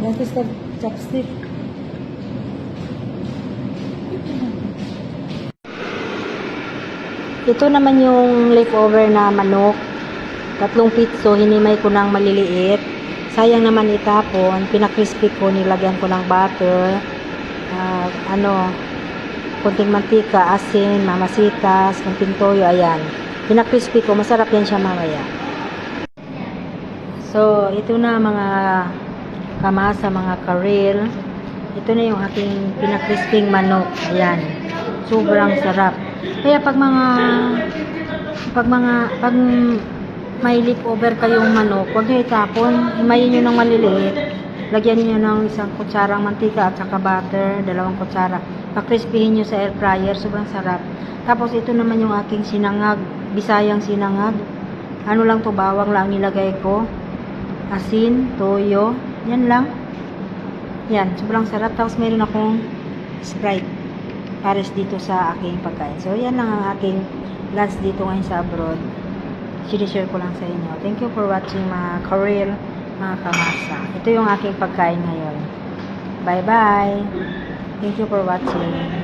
Practice the chopstick. Ito naman yung leftover na manok. Tatlong pitso, hinimay ko ng maliliit. Sayang naman itapon. Pinakrispy ko, nilagyan ko ng butter. ah, ano, konting mantika, asin, mamasitas, konting toyo, ayan. Pinakrispy ko, masarap yan siya mamaya. So, ito na mga kamasa, mga karil. Ito na yung aking pinakrisping manok. Ayan. Sobrang sarap. Kaya pag mga pag mga pag may leftover kayong manok, huwag niyo itapon. Himayin niyo ng maliliit. Lagyan niyo ng isang kutsarang mantika at saka butter, dalawang kutsara. Pakrispihin niyo sa air fryer, sobrang sarap. Tapos ito naman yung aking sinangag, bisayang sinangag. Ano lang to, bawang lang nilagay ko. Asin, toyo, yan lang. Yan, sobrang sarap. Tapos meron akong Sprite pares dito sa aking pagkain. So, yan lang ang aking lunch dito ngayon sa abroad. Sinishare ko lang sa inyo. Thank you for watching mga career, mga kamasa. Ito yung aking pagkain ngayon. Bye-bye! Thank you for watching.